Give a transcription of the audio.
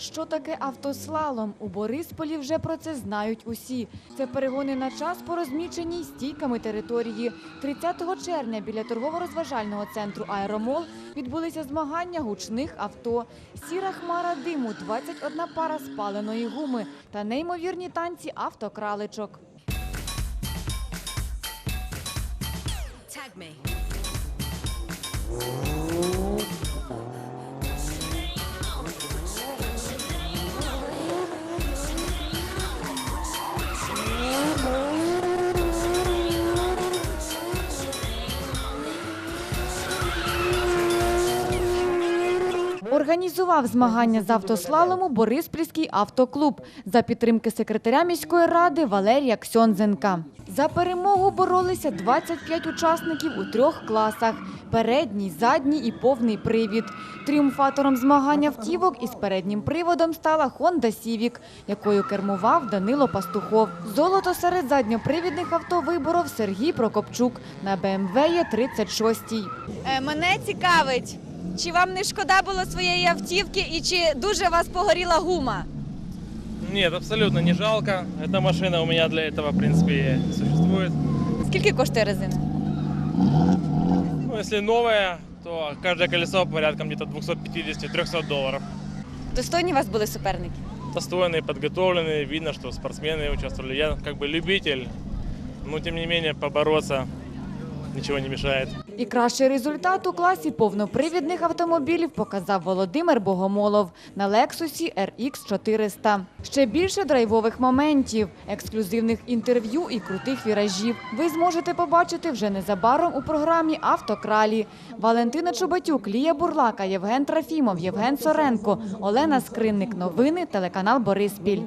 Що таке автослалом? У Борисполі вже про це знають усі. Це перегони на час по розміченій стійками території. 30 червня біля торгово-розважального центру Аеромол відбулися змагання гучних авто. Сіра хмара диму, 21 пара спаленої гуми та неймовірні танці автокраличок. Tag. Організував змагання з автослалому Бориспільський автоклуб за підтримки секретаря міської ради Валерія Ксьонзенка. За перемогу боролися 25 учасників у трьох класах – передній, задній і повний привід. Тріумфатором змагань автівок із переднім приводом стала Honda Civic, якою кермував Данило Пастухов. Золото серед задньопривідних авто виборов Сергій Прокопчук на BMW 36 Е, Мене цікавить, чи вам не шкода було своєї автівки і чи дуже вас погоріла гума? Нет, абсолютно не жалко. Эта машина у меня для этого, в принципе, и существует. Скільки коштує резина? Ну, если новая, то каждое колесо порядком где-то 250-300 долларов. Достойні у вас були суперники? Достойные, подготовленные, видно, что спортсмены участвовали. Я как бы любитель, но тем не менее побороться ничего не мешает. І кращий результат у класі повнопривідних автомобілів показав Володимир Богомолов на Лексусі RX 400. Ще більше драйвових моментів, ексклюзивних інтерв'ю і крутих віражів ви зможете побачити вже незабаром у програмі Автокралі. Валентина Чубатюк, Лія Бурлака, Євген Трофімов, Євген Соренко, Олена Скринник. Новини, телеканал Бориспіль.